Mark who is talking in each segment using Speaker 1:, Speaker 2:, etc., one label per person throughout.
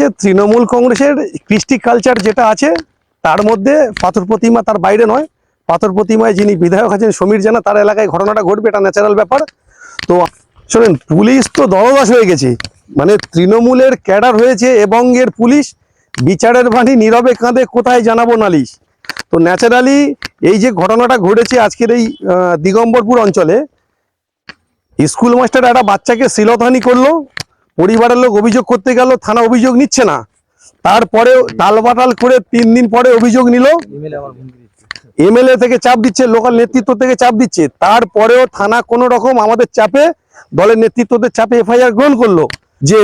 Speaker 1: যে তৃণমূল কংগ্রেসের কৃষ্টি কালচার যেটা আছে, তার মধ্যে পাথর প্রতিমা তার বাইরে নয়। পাথর প্রতিমায় যিনি বিধায়ক আছেন সমীর জানা, তার এলাকায় ঘটনাটা ঘটবে, এটা ন্যাচারাল ব্যাপার। তো শোনেন, পুলিশ তো দলদাস হয়ে গেছে। মানে তৃণমূলের ক্যাডার হয়েছে এবং এর পুলিশ, বিচারের বাণী নীরবে কাঁধে কোথায় জানাব নালিশ? তো ন্যাচারালি এই যে ঘটনাটা ঘটেছে আজকের এই দিগম্বরপুর অঞ্চলে স্কুল মাস্টার একটা বাচ্চাকে শ্লীলতাহানি করল পরিবারের লোক অভিযোগ করতে গেল, থানা অভিযোগ নিচ্ছে না। তারপরে টালবাটাল করে তিন দিন পরে অভিযোগ নিল। এমএলএ থেকে চাপ দিচ্ছে, লোকাল নেতৃত্ব থেকে চাপ দিচ্ছে। তারপরেও থানা কোনো রকম আমাদের চাপে, দলের নেতৃত্বদের চাপে এফআইআর গ্রহণ করল। যে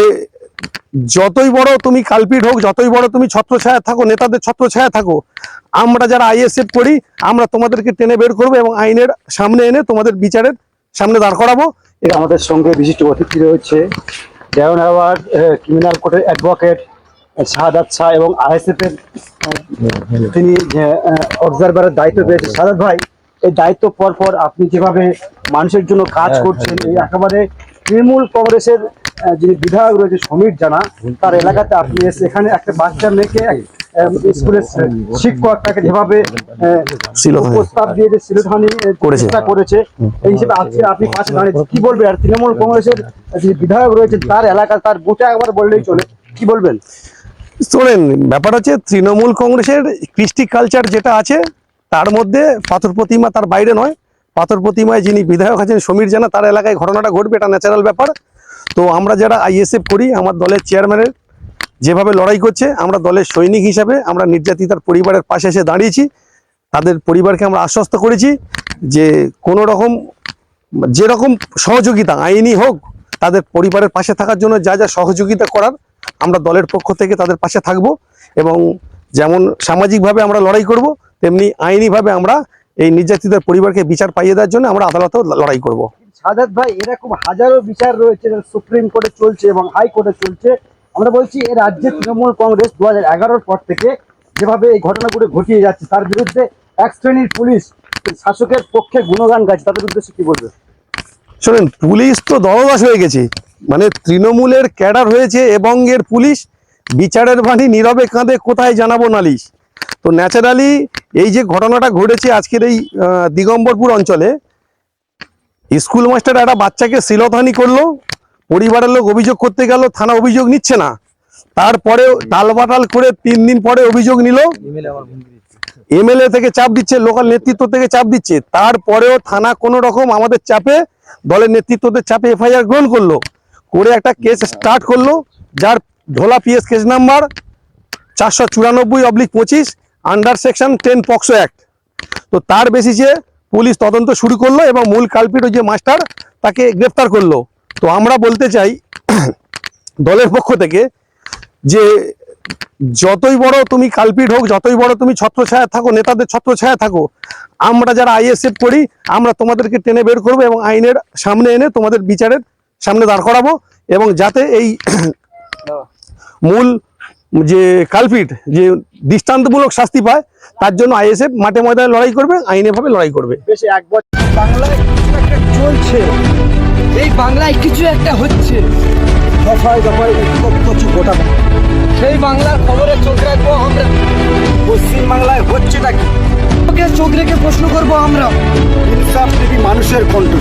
Speaker 1: যতই বড় তুমি কালপিট হোক, যতই বড় তুমি ছত্রছায়া থাকো, নেতাদের ছত্রছায়া থাকো, আমরা যারা আইএসএফ করি, আমরা তোমাদেরকে টেনে বের করব এবং আইনের সামনে এনে তোমাদের বিচারের সামনে দাঁড় করাবো।
Speaker 2: আমাদের সঙ্গে বিশিষ্ট অতিথি রয়েছে। দেওয়ান অ্যাওয়ার্ড ক্রিমিনাল কোর্টের অ্যাডভোকেট সাহাদ শাহ এবং আইএসএফ এর তিনি অবজারভারের দায়িত্ব পেয়েছেন। শাহাদাত ভাই এই দায়িত্ব পর পর আপনি যেভাবে মানুষের জন্য কাজ করছেন এই একেবারে তৃণমূল কংগ্রেসের যিনি বিধায়ক রয়েছে সমীর জানা তার এলাকাতে আপনি এসে এখানে একটা বাচ্চা মেয়েকে স্কুলের শিক্ষক তাকে যেভাবে
Speaker 1: শ্লীলতাহানি।
Speaker 2: প্রস্তাব দিয়ে যে শিলধানি
Speaker 1: করেছে।
Speaker 2: চেষ্টা করেছে এই হিসেবে আজকে আপনি পাশে দাঁড়িয়ে কি বলবেন? আর তৃণমূল কংগ্রেসের যে বিধায়ক রয়েছে তার এলাকা তার গোটা একবার বললেই চলে। কি বলবেন?
Speaker 1: শোনেন ব্যাপার হচ্ছে তৃণমূল কংগ্রেসের কৃষ্টি কালচার যেটা আছে তার মধ্যে পাথর প্রতিমা তার বাইরে নয়। পাথর প্রতিমায় যিনি বিধায়ক আছেন সমীর জানা তার এলাকায় ঘটনাটা ঘটবে এটা ন্যাচারাল ব্যাপার। তো আমরা যারা আইএসএফ করি আমার দলের চেয়ারম্যানের যেভাবে লড়াই করছে, আমরা দলের সৈনিক হিসাবে আমরা নির্যাতিতার পরিবারের পাশে এসে দাঁড়িয়েছি। তাদের পরিবারকে আমরা আশ্বস্ত করেছি যে কোনো রকম, যেরকম সহযোগিতা আইনি হোক, তাদের পরিবারের পাশে থাকার জন্য যা যা সহযোগিতা করার আমরা দলের পক্ষ থেকে তাদের পাশে থাকব এবং যেমন সামাজিকভাবে আমরা লড়াই করব, তেমনি আইনিভাবে আমরা এই নির্যাতিতার পরিবারকে বিচার পাইয়ে দেওয়ার জন্য আমরা আদালতেও লড়াই করব।
Speaker 2: সাদাত ভাই, এরকম হাজারো বিচার রয়েছে সুপ্রিম কোর্টে চলছে এবং হাই কোর্টে চলছে। আমরা বলছি, এ রাজ্যে তৃণমূল কংগ্রেস দু হাজার পর থেকে যেভাবে এই ঘটনাগুলো ঘটিয়ে যাচ্ছে, তার বিরুদ্ধে এক শ্রেণির পুলিশ শাসকের পক্ষে গুণগান গাইছে তাদের উদ্দেশ্যে কি বলবে?
Speaker 1: শোনেন, পুলিশ তো দলদাস হয়ে গেছে। মানে তৃণমূলের ক্যাডার হয়েছে এবং এর পুলিশ, বিচারের বাণী নীরবে কাঁধে কোথায় জানাব নালিশ? তো ন্যাচারালি এই যে ঘটনাটা ঘটেছে আজকের এই দিগম্বরপুর অঞ্চলে স্কুল মাস্টার একটা বাচ্চাকে শ্লীলতাহানি করল পরিবারের লোক অভিযোগ করতে গেল, থানা অভিযোগ নিচ্ছে না। তারপরে টালবাটাল করে তিন দিন পরে অভিযোগ নিল। এমএলএ থেকে চাপ দিচ্ছে, লোকাল নেতৃত্ব থেকে চাপ দিচ্ছে। তারপরেও থানা কোনো রকম আমাদের চাপে, দলের নেতৃত্বদের চাপে এফআইআর গ্রহণ করল। করে একটা কেস স্টার্ট করল, যার ঢোলা পিএস কেস নাম্বার চারশো চুরানব্বই অবলিক পঁচিশ, under section ten POCSO act. তো তার বেসিসে পুলিশ তদন্ত শুরু করল এবং মূল কালপিট ওই যে মাস্টার, তাকে গ্রেফতার করল। তো আমরা বলতে চাই দলের পক্ষ থেকে যে যতই বড় তুমি কালপিট হোক, যতই বড় তুমি ছত্রছায়া থাকো, নেতাদের ছত্রছায়া থাকো, আমরা যারা আইএসএফ করি, আমরা তোমাদেরকে টেনে বের করব এবং আইনের সামনে এনে তোমাদের বিচারের সামনে দাঁড় করাবো এবং যাতে এই মূল যে কালপিট, যে দৃষ্টান্তমূলক শাস্তি পায়, তার জন্য আইএসএফ মাঠে ময়দানে লড়াই করবে আইনেভাবে লড়াই করবে।
Speaker 2: বাংলায় চলছে।
Speaker 3: এই বাংলায় কিছু একটা হচ্ছে।
Speaker 2: দফায় দফায় কিছু গোটা
Speaker 3: সেই বাংলার খবরে চোখ রাখব আমরা।
Speaker 2: পশ্চিমবাংলায় হচ্ছেটা কি?
Speaker 3: চোখ রেখে প্রশ্ন করব আমরা।
Speaker 2: ইনসাফ দেবী মানুষের কণ্ঠ।